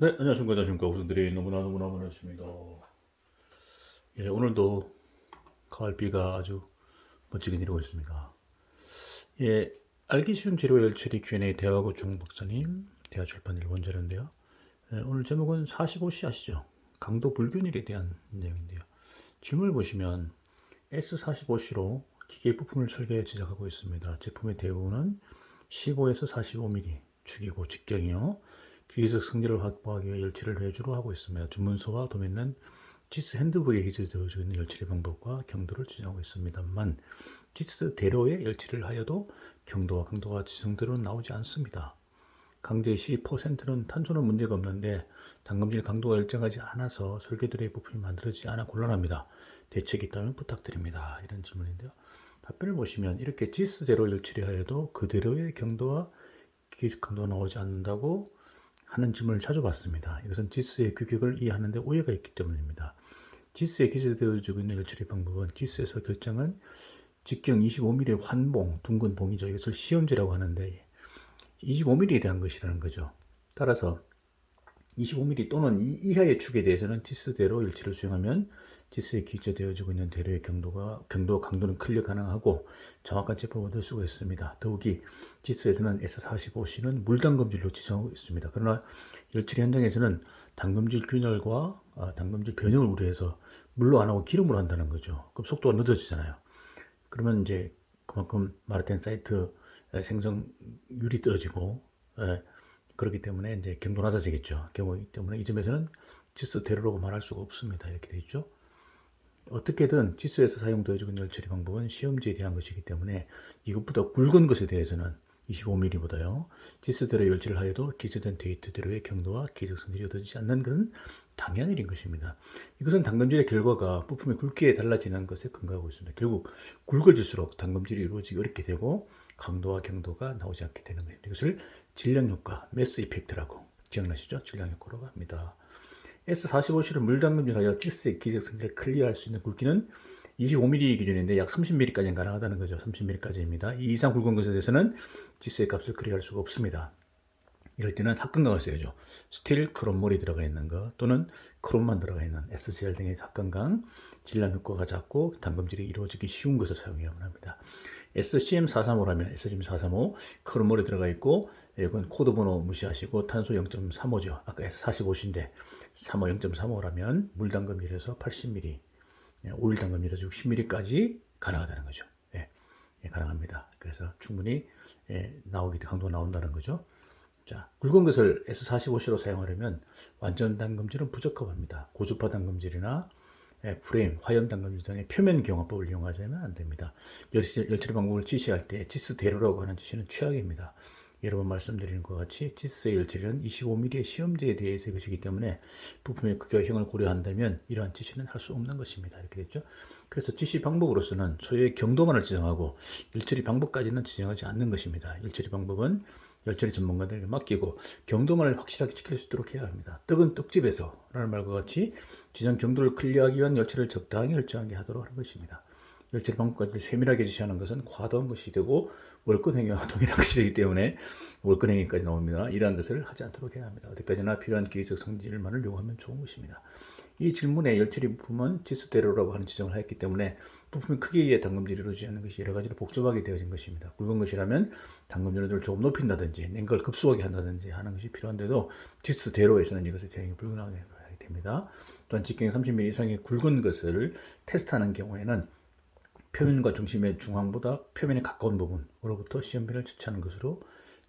네, 안녕하십니까. 안녕하십니까. 우선들이 너무나 너무나 반갑습니다. 예, 오늘도 가을비가 아주 멋지게 내리고 있습니다. 예, 알기 쉬운 재료 열처리 Q&A 대화고 중 박사님, 대화출판 일본자료인데요. 예, 오늘 제목은 45시 아시죠? 강도 불균일에 대한 내용인데요. 질문을 보시면 S45C로 기계 부품을 설계해 제작하고 있습니다. 제품의 대부분은 15에서 45mm 축이고 직경이요. 기계적 성질을 확보하기 위해 열치를 회주로 하고 있습니다. 주문서와 도면은 지스 핸드북에 기재되어져 있는 열치의 방법과 경도를 지정하고 있습니다만 지스 대로의 열치를 하여도 경도와 강도가 지정대로 나오지 않습니다. 강제 시 퍼센트는 탄소는 문제가 없는데 단검질 강도가 일정하지 않아서 설계들의 부품이 만들어지지 않아 곤란합니다. 대책이 있다면 부탁드립니다. 이런 질문인데요. 답변을 보시면 이렇게 지스대로 열치를 하여도 그대로의 경도와 기계적 강도가 나오지 않는다고 하는 질문을 자주 받습니다. 이것은 지스의 규격을 이해하는 데 오해가 있기 때문입니다. 지스에 기재되어지고 있는 열처리 방법은 지스에서 결정은 직경 25mm 환봉, 둥근 봉이죠. 이것을 시험제라고 하는데 25mm에 대한 것이라는 거죠. 따라서 25mm 또는 이 이하의 축에 대해서는 지스대로 일치를 수행하면 지스에 기재되어지고 있는 대로의 경도가 경도 강도는 클리어 가능하고 정확한 제품을 얻을 수가 있습니다. 더욱이 지스에서는 S45C는 물담금질로 지정하고 있습니다. 그러나 열처리 현장에서는 담금질 균열과 아, 담금질 변형을 우려해서 물로 안 하고 기름으로 한다는 거죠. 그럼 속도가 늦어지잖아요. 그러면 이제 그만큼 마르텐 사이트 생성률이 떨어지고 예, 그렇기 때문에 이제 경도 낮아지겠죠. 경우이기 때문에 이 점에서는 지수 대로라고 말할 수가 없습니다. 이렇게 되어 있죠. 어떻게든 지수에서 사용되어지는 열처리 방법은 시험지에 대한 것이기 때문에 이것보다 굵은 것에 대해서는 25mm보다요. 지수대로 열치를 하여도 기재된 데이터대로의 경도와 기적 성질이 얻어지지 않는 것은 당연한 일인 것입니다. 이것은 당금질의 결과가 부품의 굵기에 달라지는 것에 근거하고 있습니다. 결국 굵어질수록 당금질이 이루어지기 어렵게 되고 강도와 경도가 나오지 않게 되는 것입니다. 이것을 질량 효과, 매스 이펙트라고 기억나시죠? 질량 효과라고 합니다. S45C를 물담금질하여 지스의 기적 성질을 클리어할 수 있는 굵기는 25mm 기준인데 약 30mm까지는 가능하다는 거죠. 30mm까지입니다. 이 이상 굵은 것에 대해서는 지스의 값을 클리어할 수가 없습니다. 이럴 때는 합금강을 써야죠. 스틸 크롬몰이 들어가 있는 거 또는 크롬만 들어가 있는 SCR 등의 합금강 질량 효과가 작고 담금질이 이루어지기 쉬운 것을 사용해야만 합니다. SCM435라면 SCM435 크롬몰이 들어가 있고 이건 코드 번호 무시하시고 탄소 0.35죠. 아까 S45인데 35 0.35라면 물 담금질에서 80mm 예, 오일 담금질에서 60mm까지 가능하다는 거죠. 예, 예, 가능합니다. 그래서 충분히 예, 나오기 강도가 나온다는 거죠. 자, 굵은 것을 S45C로 사용하려면 완전 담금질은 부적합합니다. 고주파 담금질이나 예, 프레임, 화염 담금질 등의 표면 경화법을 이용하자면 안 됩니다. 열처리, 열처리 방법을 지시할 때 지스 대로라고 하는 지시는 최악입니다. 여러 번 말씀드리는 것 같이 지스의 열처리는 25mm의 시험제에 대해서 것이기 때문에 부품의 극여형을 고려한다면 이러한 지시는 할 수 없는 것입니다. 이렇게 됐죠. 그래서 지시 방법으로서는 소유의 경도만을 지정하고 열처리 방법까지는 지정하지 않는 것입니다. 열처리 방법은 열처리 전문가들에게 맡기고 경도만을 확실하게 지킬 수 있도록 해야 합니다. 떡은 떡집에서 라는 말과 같이 지정 경도를 클리어하기 위한 열처리를 적당히 일정하게 하도록 하는 것입니다. 열처리 방법까지 세밀하게 지시하는 것은 과도한 것이 되고 월권행위와 동일한 것이기 때문에 월권행위까지 나옵니다. 이러한 것을 하지 않도록 해야 합니다. 어디까지나 필요한 기계적 성질만을 요구하면 좋은 것입니다. 이 질문에 열처리 부품은 지스대로라고 하는 지정을 하였기 때문에 부품의 크기에 의해 담금질이 이루어지지 않는 것이 여러 가지로 복잡하게 되어진 것입니다. 굵은 것이라면 담금질을 조금 높인다든지 냉걸 급수하게 한다든지 하는 것이 필요한데도 지스대로에서는 이것을 대응이 불가능하게 됩니다. 또한 직경이 30mm 이상의 굵은 것을 테스트하는 경우에는 표면과 중심의 중앙보다 표면에 가까운 부분으로부터 시험비를 채취하는 것으로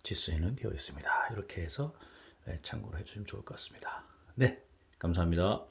지수에는 되어 있습니다. 이렇게 해서 참고를 해주시면 좋을 것 같습니다. 네, 감사합니다.